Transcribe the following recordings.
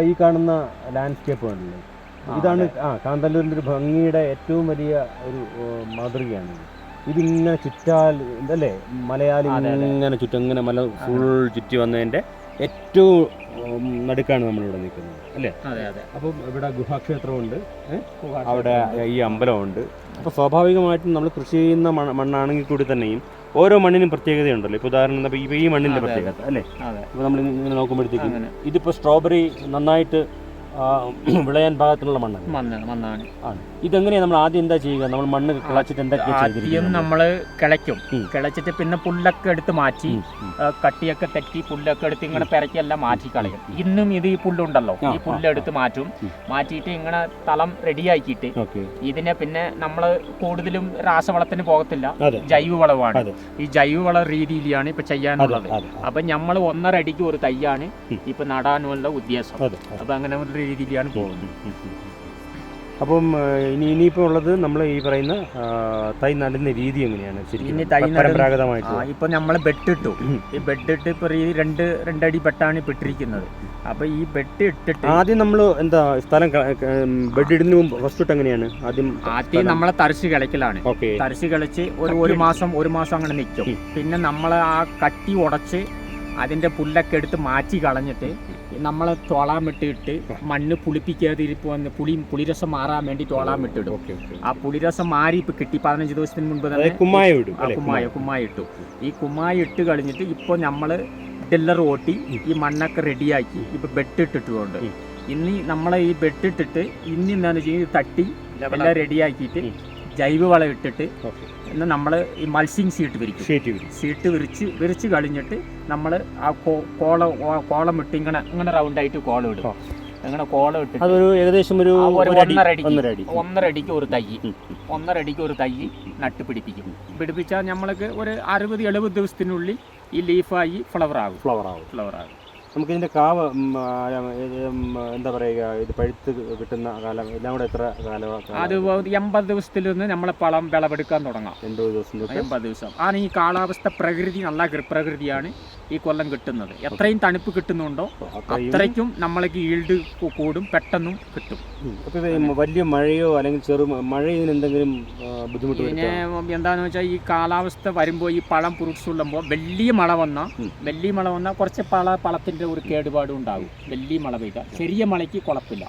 ഇതാ ഈ കാണുന്ന ലാൻഡ്സ്കേപ്പ് കണ്ടില്ലേ? ഇതാണ് ആ കാന്തല്ലൂരിന്റെ ഒരു ഭംഗിയുടെ ഏറ്റവും വലിയ ഒരു മാതൃകയാണ് ഇത്. ഇതിങ്ങനെ ചുറ്റാൽ അല്ലേ മലയാളി. ഇങ്ങനെ ചുറ്റും ഇങ്ങനെ മല ഫുൾ ചുറ്റി വന്നതിന്റെ ഏറ്റവും നടുക്കാണ് നമ്മളിവിടെ നിൽക്കുന്നത് അല്ലേ? അതെ അതെ. അപ്പം ഇവിടെ ഗുഹാക്ഷേത്രമുണ്ട് അവിടെ ഈ അമ്പലമുണ്ട്. അപ്പോൾ സ്വാഭാവികമായിട്ടും നമ്മൾ കൃഷി ചെയ്യുന്ന മണ്ണ് മണ്ണാണെങ്കിൽ കൂടി തന്നെയും ഓരോ മണ്ണിനും പ്രത്യേകതയുണ്ടല്ലോ. ഇപ്പോൾ ഉദാഹരണം ഇപ്പൊ ഈ- മണ്ണിന്റെ മണ്ണിന്റെ. പ്രത്യേകത അല്ലേ? അതെ. ഇപ്പോൾ നമ്മൾ ഇങ്ങനെ നോക്കുമ്പോഴത്തേക്കും ഇതിപ്പോ ഇതിപ്പോൾ സ്ട്രോബെറി നന്നായിട്ട് വിളയാൻ പാകത്തിനുള്ള മണ്ണാണ്. മണ്ണാണ് മണ്ണാണ്. ആണ്. ഇതെങ്ങനെയാണ് നമ്മൾ ആദ്യം എന്താ ചെയ്യുക? നമ്മൾ മണ്ണ് കിളച്ചിട്ട് എന്തൊക്കെയാ ആദ്യം നമ്മൾ കിളയ്ക്കും. കിളച്ചിട്ട് പിന്നെ പുല്ലൊക്കെ എടുത്ത് മാറ്റി കട്ടിയൊക്കെ തെറ്റി പുല്ലൊക്കെ എടുത്ത് ഇങ്ങനെ പെരക്കെല്ലാം മാറ്റി കളയും. ഇന്നും ഇത് ഈ പുല്ലുണ്ടല്ലോ. ഈ പുല്ലെടുത്ത് മാറ്റും. മാറ്റിയിട്ട് ഇങ്ങനെ തളം റെഡിയാക്കിയിട്ട് ഇതിനെ പിന്നെ നമ്മൾ കൂടുതലും രാസവളത്തിന് പോകത്തില്ല. ജൈവ ജൈവവളമാണ്. ഈ ജൈവവള രീതിയിലാണ് ഇപ്പൊ ചെയ്യാനുള്ളത്. അപ്പൊ നമ്മൾ ഒന്നര അടിക്ക് ഒരു തൈയാണ്. ഇപ്പൊ നടാനുള്ള ഉദ്ദേശം. അപ്പൊ അങ്ങനെ ഒരു രീതിയിലാണ് പോകുന്നത്. അപ്പം ഇനി ഇനിയിപ്പോൾ ഉള്ളത് നമ്മൾ ഈ പറയുന്ന തൈ നടുന്ന രീതി എങ്ങനെയാണ് ശരിക്കും? പരമ്പരാഗതമായിട്ട്. ആ ഇപ്പൊ നമ്മൾ ബെട്ടിട്ടു ഉം. ഈ ബെഡിട്ട് ഇട്ട് ഇപ്പൊ ഈ രണ്ട് രണ്ടടി ബെട്ടാണ് ഇപ്പൊ ഇട്ടിരിക്കുന്നത് അപ്പൊ ഈ ബെഡ് ഇട്ടിട്ട് ആദ്യം നമ്മൾ എന്താ സ്ഥലം ബെഡ് ഇടുന്ന മുമ്പ് ഫസ്റ്റ് ഇട്ട് എങ്ങനെയാണ് ആദ്യം ആദ്യം നമ്മളെ തരിശ് കിളയ്ക്കലാണ്. ഓക്കെ. തരിശ് കിളച്ച് ഒരു ഒരു മാസം ഒരു മാസം അങ്ങനെ നിൽക്കും. പിന്നെ നമ്മൾ ആ കട്ടി ഉടച്ച് അതിന്റെ പുല്ലൊക്കെ എടുത്ത് മാറ്റി കളഞ്ഞിട്ട് നമ്മൾ തോളാൻ വിട്ടിട്ട് മണ്ണ് പുളിപ്പിക്കാതിരിപ്പോ പുളി പുളിരസം മാറാൻ വേണ്ടി തോളാൻ വിട്ടിടും. ആ പുളിരസം മാറി ഇപ്പൊ കിട്ടി പതിനഞ്ച് ദിവസത്തിന് മുൻപ് തന്നെ കുമ്മായ? കുമ്മായ കുമ്മായ. ഇട്ടു. ഈ കുമ്മായ ഇട്ട് കഴിഞ്ഞിട്ട് ഇപ്പൊ നമ്മൾ ഡില്ലർ ഓട്ടി ഈ മണ്ണൊക്കെ റെഡിയാക്കി ഇപ്പൊ ബെഡ് ഇട്ടിട്ടുണ്ട് ഇനി നമ്മളെ ഈ ബെഡ് ഇട്ടിട്ട് ഇനി എന്താണെന്ന് വെച്ചാൽ തട്ടി എല്ലാം റെഡിയാക്കിയിട്ട്. ജൈവവളം ഇട്ടിട്ട് ഇന്ന് നമ്മൾ ഈ മത്സ്യം സീറ്റ് വിരിക്കും. ഷീറ്റ് സീറ്റ് വിരിച്ച് വിരിച്ച് കഴിഞ്ഞിട്ട് നമ്മൾ ആ കോളം കോള ഇട്ട് ഇങ്ങനെ ഇങ്ങനെ റൗണ്ടായിട്ട് കോളം ഇടും. അങ്ങനെ കോളം ഇട്ട് അതൊരു ഏകദേശം ഒരു ഒന്നര അടിക്ക് ഒന്നര അടി. ഒന്നര അടിക്ക് ഒരു തൈ. ഒന്നര അടിക്ക് ഒരു തൈ നട്ട് പിടിപ്പിക്കും. പിടിപ്പിച്ചാൽ നമ്മൾക്ക് ഒരു അറുപത് എഴുപത് ദിവസത്തിനുള്ളിൽ ഈ ലീഫായി ഫ്ലവർ ആകും ഫ്ലവർ ആകും ഫ്ലവർ ആകും നമുക്ക് ഇതിന്റെ കാവ് എന്താ പറയുക ഇത് പഴുത്ത് കിട്ടുന്ന കാലം എല്ലാം കൂടെ എത്ര കാലം അത് എൺപത് ദിവസത്തിൽ നിന്ന് നമ്മളെ പളം വിളവെടുക്കാൻ തുടങ്ങാം. എൺപത് ദിവസം എൺപത് ദിവസം. ആണ് ഈ കാലാവസ്ഥ പ്രകൃതി നല്ല പ്രകൃതിയാണ് ഈ കൊല്ലം കിട്ടുന്നത്. എത്രയും തണുപ്പ് കിട്ടുന്നുണ്ടോ അത്രയും അത്രയ്ക്കും നമ്മൾക്ക് ഈൽഡ് കൂടും പെട്ടെന്നും കിട്ടും. വലിയ മഴയോ അല്ലെങ്കിൽ ചെറു മഴ എന്തെങ്കിലും ബുദ്ധിമുട്ട് പിന്നെ എന്താണെന്ന് വെച്ചാൽ ഈ കാലാവസ്ഥ വരുമ്പോൾ ഈ പഴം ഉള്ളുമ്പോൾ വലിയ മഴ വന്നാൽ. വലിയ മഴ വന്നാൽ കുറച്ച് പള പളത്തിന്റെ ഒരു കേടുപാടും ഉണ്ടാകും. വലിയ മഴ പെയ്താൽ. ചെറിയ മഴയ്ക്ക് കുഴപ്പമില്ല.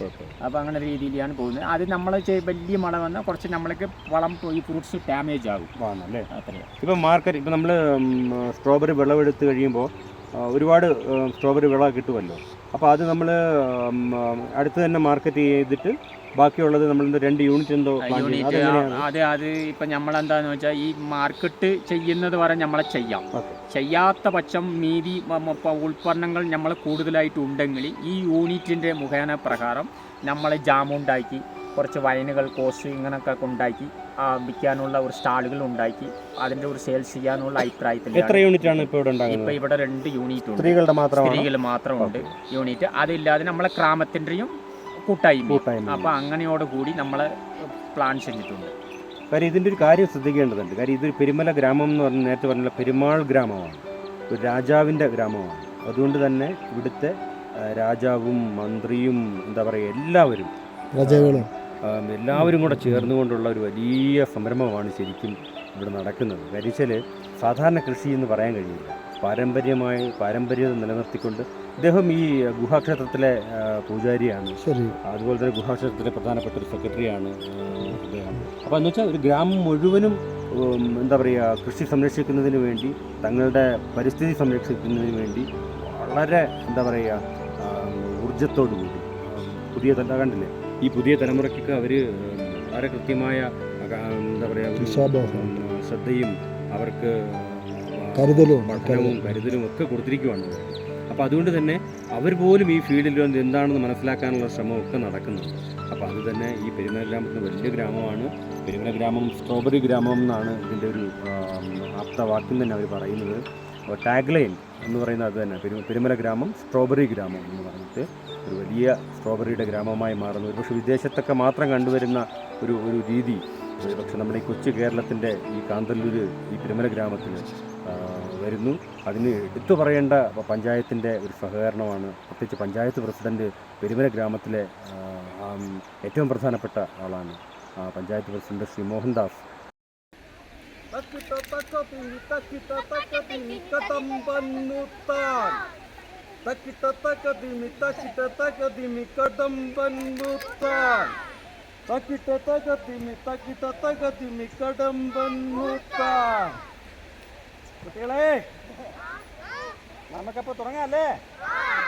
അപ്പോൾ അങ്ങനെ രീതിയിലാണ് പോകുന്നത്. അത് നമ്മൾ വലിയ മഴ വന്നാൽ കുറച്ച് നമ്മൾക്ക് വളം ഈ ഫ്രൂട്ട്സ് ഡാമേജ് ആകും. അല്ലേ അത്രയും ഇപ്പം മാർക്കറ്റ് ഇപ്പം നമ്മൾ സ്ട്രോബെറി വിളവെടുത്ത് കഴിയുമ്പോൾ ഒരുപാട് സ്ട്രോബെറി വിള കിട്ടുമല്ലോ. അപ്പോൾ അത് നമ്മൾ അടുത്ത് തന്നെ മാർക്കറ്റ് ചെയ്തിട്ട് ബാക്കിയുള്ളത് നമ്മൾ രണ്ട് യൂണിറ്റ് എന്തോ അതെ. യൂണിറ്റ് അത് അത് ഇപ്പം നമ്മളെന്താന്ന് വെച്ചാൽ ഈ മാർക്കറ്റ് ചെയ്യുന്നത് വരെ നമ്മളെ ചെയ്യാം. ചെയ്യാത്ത പക്ഷം മീതി ഉൽപ്പന്നങ്ങൾ നമ്മൾ കൂടുതലായിട്ട് ഉണ്ടെങ്കിൽ ഈ യൂണിറ്റിന്റെ മുഖേന പ്രകാരം നമ്മൾ ജാമുണ്ടാക്കി കുറച്ച് വയനുകൾ കോസ് ഇങ്ങനെയൊക്കെ ഉണ്ടാക്കി ആ, വിൽക്കാനുള്ള ഒരു സ്റ്റാളുകൾ ഉണ്ടാക്കി അതിന്റെ ഒരു സെയിൽസ് ചെയ്യാനുള്ള അഭിപ്രായത്തിൽ എത്ര യൂണിറ്റ് ആണ് ഇപ്പോൾ ഇവിടെ ഇപ്പൊ ഉണ്ടാകുന്നത് ഇവിടെ രണ്ട് യൂണിറ്റ് ഉണ്ട് സ്ത്രീകളുടെ മാത്രം സ്ത്രീകൾ മാത്രമുണ്ട് യൂണിറ്റ്. അതില്ലാതെ നമ്മളെ ഗ്രാമത്തിന്റെയും കൂട്ടായ്മ. കൂട്ടായ്മ. അപ്പൊ അങ്ങനെയോട് കൂടി നമ്മൾ പ്ലാൻ ചെയ്തിട്ടുണ്ട്. കാര്യം ഇതിന്റെ ഒരു കാര്യം ശ്രദ്ധിക്കേണ്ടതുണ്ട്. കാര്യം ഇതൊരു പെരുമല ഗ്രാമം എന്ന് പറഞ്ഞ നേരത്തെ പറഞ്ഞ പെരുമാൾ ഗ്രാമമാണ്. ഒരു രാജാവിന്റെ ഗ്രാമമാണ്. അതുകൊണ്ട് തന്നെ ഇവിടുത്തെ രാജാവും മന്ത്രിയും എന്താ പറയുക എല്ലാവരും രാജാവുകളും. എല്ലാവരും കൂടെ ചേർന്നുകൊണ്ടുള്ള ഒരു വലിയ സംരംഭമാണ് ശരിക്കും ഇവിടെ നടക്കുന്നത്. കരിച്ചൽ സാധാരണ കൃഷി എന്ന് പറയാൻ കഴിയില്ല. പാരമ്പര്യമായി പാരമ്പര്യത നിലനിർത്തിക്കൊണ്ട് ഇദ്ദേഹം ഈ ഗുഹാക്ഷേത്രത്തിലെ പൂജാരിയാണ്. ശരി. അതുപോലെ തന്നെ ഗുഹാക്ഷേത്രത്തിലെ പ്രധാനപ്പെട്ട ഒരു സെക്രട്ടറിയാണ് അദ്ദേഹം അപ്പോൾ എന്ന് വെച്ചാൽ ഒരു ഗ്രാമം മുഴുവനും എന്താ പറയുക കൃഷി സംരക്ഷിക്കുന്നതിന് വേണ്ടി തങ്ങളുടെ പരിസ്ഥിതി സംരക്ഷിക്കുന്നതിന് വേണ്ടി വളരെ എന്താ പറയുക ഊർജത്തോടു കൂടി. പുതിയ തല കണ്ടില്ലേ? ഈ പുതിയ തലമുറയ്ക്കൊക്കെ അവർ വളരെ കൃത്യമായ എന്താ പറയുക ശ്രദ്ധയും അവർക്ക് കരുതലും പഠനവും കരുതലും. ഒക്കെ കൊടുത്തിരിക്കുവാണ് അപ്പോൾ അതുകൊണ്ട് തന്നെ അവർ പോലും ഈ ഫീൽഡിൽ എന്താണെന്ന് മനസ്സിലാക്കാനുള്ള ശ്രമമൊക്കെ നടക്കുന്നുണ്ട്. അപ്പോൾ അത് തന്നെ ഈ പെരുമല ഗ്രാമത്തിന് വലിയ ഗ്രാമമാണ്. പെരുമല ഗ്രാമം സ്ട്രോബെറി ഗ്രാമം എന്നാണ് ഇതിന്റെ ഒരു ആപ്ത തന്നെ അവർ പറയുന്നത്. അപ്പോൾ ടാഗ്ലൈൻ എന്ന് പറയുന്നത് അത് തന്നെ. പെരു പെരുമല ഗ്രാമം സ്ട്രോബെറി ഗ്രാമം എന്ന് പറഞ്ഞിട്ട് ഒരു വലിയ സ്ട്രോബെറിയുടെ ഗ്രാമമായി മാറുന്നു. ഒരുപക്ഷെ വിദേശത്തൊക്കെ മാത്രം കണ്ടുവരുന്ന ഒരു ഒരു രീതി. പക്ഷെ നമ്മുടെ ഈ കൊച്ചു കേരളത്തിന്റെ ഈ കാന്തല്ലൂർ ഈ പെരുമല ഗ്രാമത്തിൽ വരുന്നു. അതിന് എടുത്തു പറയേണ്ട പഞ്ചായത്തിന്റെ ഒരു സഹകരണമാണ് പ്രത്യേകിച്ച് പഞ്ചായത്ത് പ്രസിഡന്റ് പെരുമല ഗ്രാമത്തിലെ ഏറ്റവും പ്രധാനപ്പെട്ട ആളാണ് പഞ്ചായത്ത് പ്രസിഡന്റ് ശ്രീ മോഹൻദാസ്. കുട്ടികളെ നമുക്കപ്പോ തുടങ്ങാല്ലേ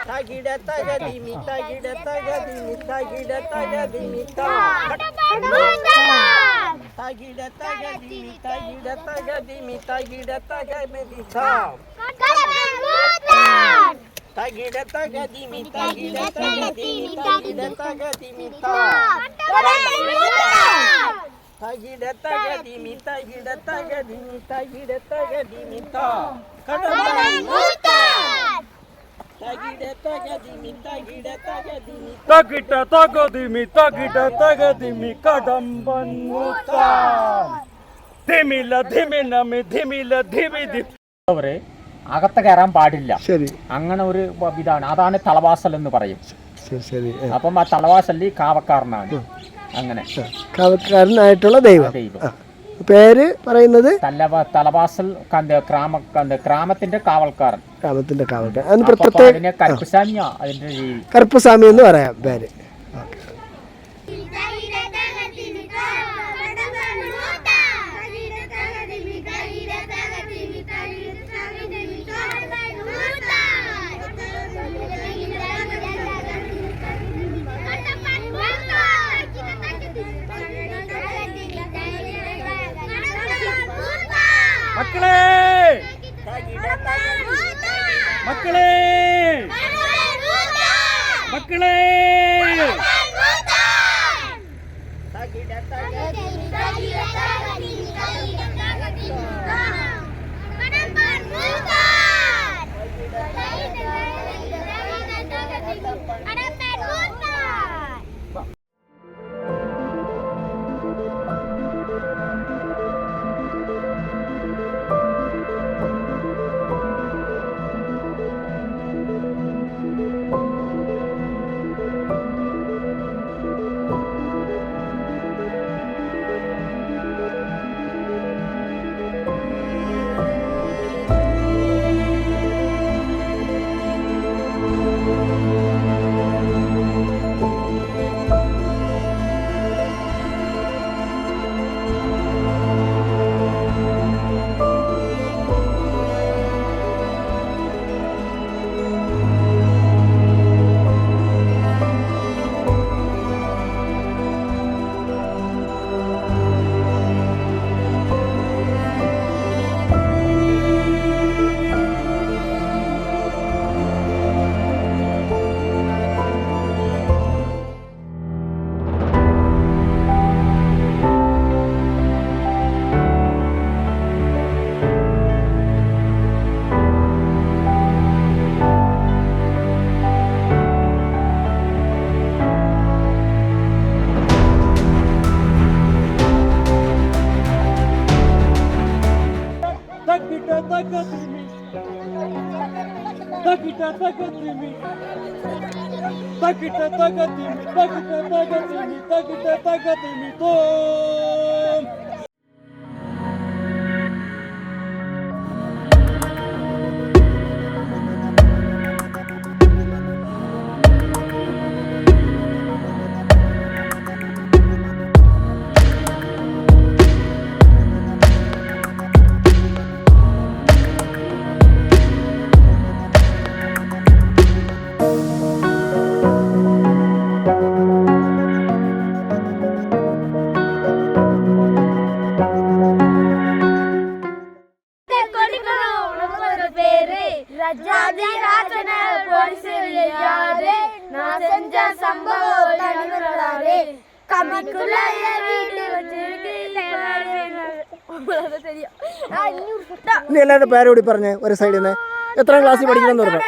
തകിട തകതിമി തകിട തകതിമി തകിട തകതിമി തകിട തകതിമി തകിട തകതിമി തകിട തകതിമി തകിട തകതിമി തകിട തകതിമി തകിട തകതിമി ತಗಿಡ ತಗದಿ ಮಿತ ಗಿಡ ತಗದಿ അവരെ അകത്ത് കയറാൻ പാടില്ല. ശരി. അങ്ങനെ ഒരു ഇതാണ്. അതാണ് തളവാസൽ എന്ന് പറയും. അപ്പം ആ തളവാസൽ കാവക്കാരനാണ്. അങ്ങനെ. കാവക്കാരനായിട്ടുള്ള ദൈവം. പേര് പറയുന്നത്? തലവാസൽ ഗ്രാമ ഗ്രാമത്തിന്റെ കാവൽക്കാരൻ. ഗ്രാമത്തിന്റെ കാവൽക്കാരൻ. കറുപ്പസ്വാമി എന്ന് പറയാം പേര്. മക്കളെ attack at me. Attack it, attack at me. Attack it, attack at me. Attack it, attack at me. Attack it, attack at me. Tom. രാജാതിരാജന പോലീസ് വിളിയാതെ നാം സെഞ്ച സംഭവം തനിവരാതെ കമ്മിക്കുള്ള നീ എല്ലാവരുടെ പേരോടി പറഞ്ഞേ ഒരു സൈഡിൽ നിന്ന് എത്ര ക്ലാസ്സിൽ പഠിക്കണം എന്ന് പറഞ്ഞു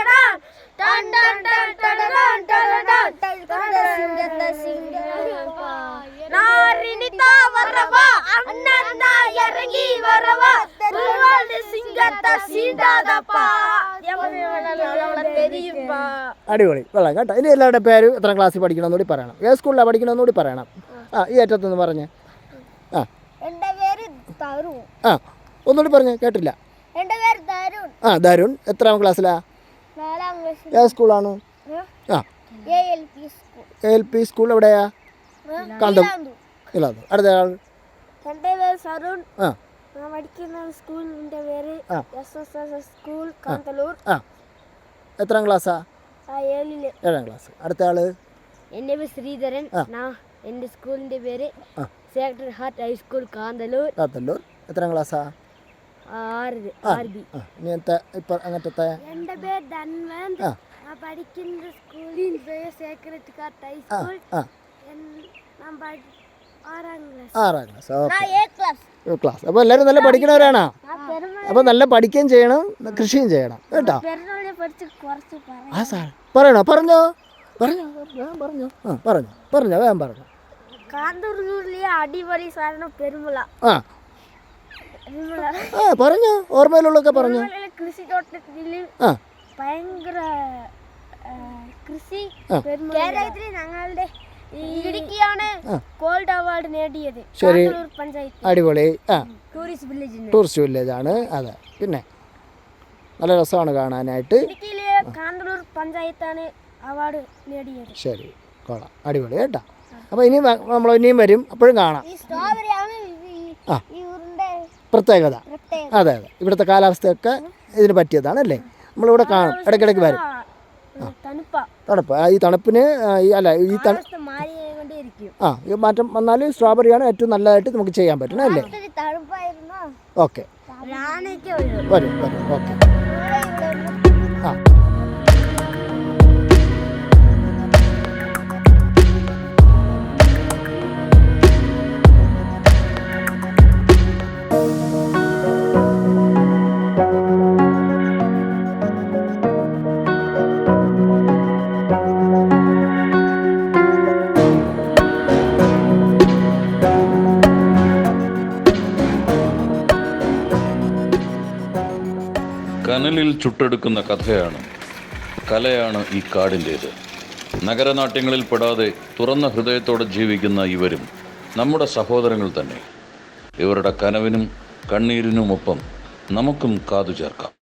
இறங்கி வரவா சிங்கத்தை சீண்டாதப்பா അടിപൊളി. വെള്ളം കേട്ടോ. ഇനി എല്ലാവരുടെ പേര് എത്ര ക്ലാസ്സിൽ പഠിക്കണമെന്ന് കൂടി പറയണം. ഏത് സ്കൂളിലാണ് പഠിക്കണമെന്ന് കൂടി പറയണം. ആ ഈ അറ്റത്തൊന്ന് പറഞ്ഞ്. ആ. ആ ഒന്നുകൂടി പറഞ്ഞ് കേട്ടില്ല. ആ ദരുൺ എത്രാം ക്ലാസ്സിലാ? ഏത് സ്കൂളാണ് ആ. എൽ പി സ്കൂൾ എവിടെയാ? കാന്തം. ഇല്ല അടുത്ത ആൾ. എന്റെ പേര് സരുൺ ഞാൻ പഠിക്കുന്ന പേര് ആ. S S S S school Kanthalloor ആ. എത്രാം ക്ലാസ്സാ? ഏഴാം ക്ലാസ്. അടുത്ത ആൾ എന്റെ പേര് ശ്രീധരൻ. എന്റെ സ്കൂളിന്റെ പേര്. Sacred heart high school Kanthalloor. Kanthalloor. എത്രാം ക്ലാസ്സാ? എന്റെ പേര് ധൻവന്ത്. പഠിക്കുന്ന സ്കൂളിന്റെ പേര് സേക്രട്ട് ഹാർട്ട് ഹൈസ്കൂൾ ഞാൻ പഠി- ആറാം ക്ലാസ്. ഓക്കെ. ക്ലാസ്. അപ്പോൾ എല്ലാവരും നല്ല പഠിക്കണവരാണോ അപ്പോൾ നല്ല പഠിക്കുകയും ചെയ്യണം കൃഷിയും ചെയ്യണം കേട്ടോ? ആ സാർ. പറയണോ? പറഞ്ഞോ. പറഞ്ഞോ പറഞ്ഞോ. ആ പറഞ്ഞോ. പറഞ്ഞോ വേഗം പറഞ്ഞോ. കാന്തൂരിലെ അടിപൊളി സാധനം പെരുമുള ആ. ആ പറഞ്ഞോ. ഓർമ്മയിലുള്ളൊക്കെ പറഞ്ഞു. കൃഷിത്തോട്ടത്തിൽ ഭയങ്കര കൃഷി. ഞങ്ങളുടെ ഇടുക്കിയാണ് ആ. ഗോൾഡ് അവാർഡ് നേടിയത്. ശരി. അടിപൊളി. ആ. ടൂറിസ്റ്റ് വില്ലേജ് ആണ്. അതെ. പിന്നെ നല്ല രസമാണ് കാണാനായിട്ട്. പഞ്ചായത്താണ് അവാർഡ് നേടിയത്. ശരി. കൊള്ളാം. അടിപൊളി കേട്ടോ. അപ്പോൾ ഇനി നമ്മൾ ഇനിയും വരും. അപ്പോഴും കാണാം. ആ. പ്രത്യേകത. പ്രത്യേകത. അതെ അതെ. ഇവിടുത്തെ കാലാവസ്ഥയൊക്കെ ഇതിന് പറ്റിയതാണ് അല്ലേ? നമ്മളിവിടെ കാണും. ഇടയ്ക്കിടയ്ക്ക് വരും. തണുപ്പ. തണുപ്പ്. ഈ തണുപ്പിന് ഈ അല്ല ഈ ആ ഈ മാറ്റം വന്നാൽ സ്ട്രോബെറിയാണ് ഏറ്റവും നല്ലതായിട്ട് നമുക്ക് ചെയ്യാൻ പറ്റണം അല്ലേ? ഓക്കെ. വരും. വരും ഓക്കെ. ആ. ചുട്ടെടുക്കുന്ന കഥയാണ് കലയാണ് ഈ കാടിന്റേത് നഗരനാട്യങ്ങളിൽ പെടാതെ തുറന്ന ഹൃദയത്തോടെ ജീവിക്കുന്ന ഇവരും നമ്മുടെ സഹോദരങ്ങൾ തന്നെ. ഇവരുടെ കനവിനും കണ്ണീരിനുമൊപ്പം നമുക്കും കാതു ചേർക്കാം.